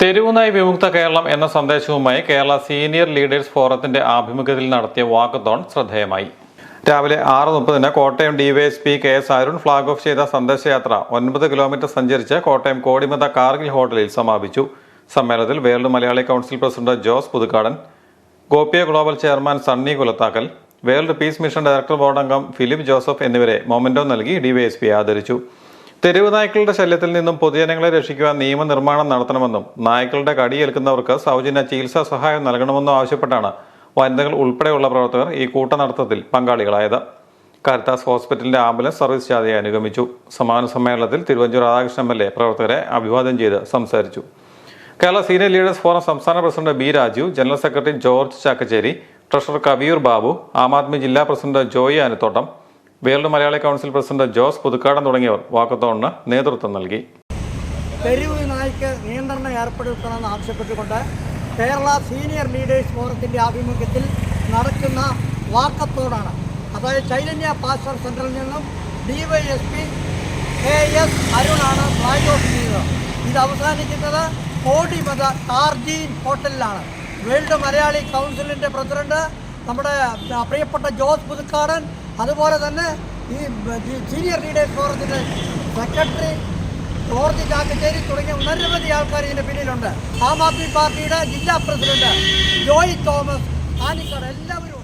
തെരുവുനായി വിമുക്ത കേരളം എന്ന സന്ദേശവുമായി കേരള സീനിയർ ലീഡേഴ്സ് ഫോറത്തിന്റെ ആഭിമുഖ്യത്തിൽ നടത്തിയ വാക്കത്തോൺ ശ്രദ്ധേയമായി. രാവിലെ ആറ് മുപ്പതിന് Kottayam DYSP K S Arun flag off ചെയ്ത സന്ദേശയാത്ര ഒൻപത് കിലോമീറ്റർ സഞ്ചരിച്ച് കോട്ടയം കോടിമത കാർഗിൽ ഹോട്ടലിൽ സമാപിച്ചു. സമ്മേളനത്തിൽ world Malayali council president Jose Puthukkadan ഗോപിയ global chairman Sunny Kulathakkal world peace mission director board അംഗം ഫിലിപ്പ് ജോസഫ് എന്നിവരെ മൊമെന്റോ നൽകി ഡിവൈഎസ്പി ആദരിച്ചു. തെരുവ് നായ്ക്കളുടെ ശല്യത്തിൽ നിന്നും പൊതുജനങ്ങളെ രക്ഷിക്കുവാൻ നിയമനിർമ്മാണം നടത്തണമെന്നും നായ്ക്കളുടെ കടിയേൽക്കുന്നവർക്ക് സൗജന്യ ചികിത്സാ സഹായം നൽകണമെന്നും ആവശ്യപ്പെട്ടാണ് വനിതകൾ ഉൾപ്പെടെയുള്ള പ്രവർത്തകർ ഈ കൂട്ടനടത്തത്തിൽ പങ്കാളികളായത്. കാരിത്താസ് ഹോസ്പിറ്റലിന്റെ ആംബുലൻസ് സർവീസ് ജാഥയെ അനുഗമിച്ചു. സമാന സമ്മേളനത്തിൽ Thiruvanchoor Radhakrishnan M L A പ്രവർത്തകരെ അഭിവാദ്യം ചെയ്ത് സംസാരിച്ചു. കേരള സീനിയർ ലീഡേഴ്സ് ഫോറം സംസ്ഥാന president B Raju general secretary George Chakkacheri treasurer Kaviyoor Babu Aam Aadmi ജില്ലാ president Joy Anathottam world Malayali council president Jose Puthukkadan തുടങ്ങിയവർ വാക്കത്തോണിന് നേതൃത്വം നൽകി. തെരുവ് നായ്ക്ക് നിയന്ത്രണം ഏർപ്പെടുത്തണമെന്ന് ആവശ്യപ്പെട്ടുകൊണ്ട് കേരള സീനിയർ ലീഡേഴ്സ് ഫോറത്തിന്റെ ആഭിമുഖ്യത്തിൽ നടക്കുന്ന വാക്കത്തോടാണ്. അതായത് ചൈതന്യ പാസ്വർ സെന്ററിൽ നിന്നും ഡിവൈഎസ്പി കെ എസ് അരുണാണ് ഫ്ലാഗ് ഓഫ് ചെയ്തത്. ഇത് അവസാനിക്കുന്നത് കോടിമത കാർജീൻ ഹോട്ടലിലാണ്. വേൾഡ് മലയാളി കൗൺസിലിന്റെ പ്രസിഡന്റ് നമ്മുടെ പ്രിയപ്പെട്ട ജോസ് പുതുക്കാടൻ അതുപോലെ തന്നെ ഈ സീനിയർ ലീഡേഴ്സ് ഫോറത്തിന്റെ സെക്രട്ടറി ജോർജ് ചാക്കശ്ശേരി തുടങ്ങിയ നിരവധി ആൾക്കാർ ഇതിന്റെ പിന്നിലുണ്ട്. ആം ആദ്മി പാർട്ടിയുടെ ജില്ലാ പ്രസിഡന്റ് ജോയി തോമസ് ആനിക്കാട് എല്ലാവരും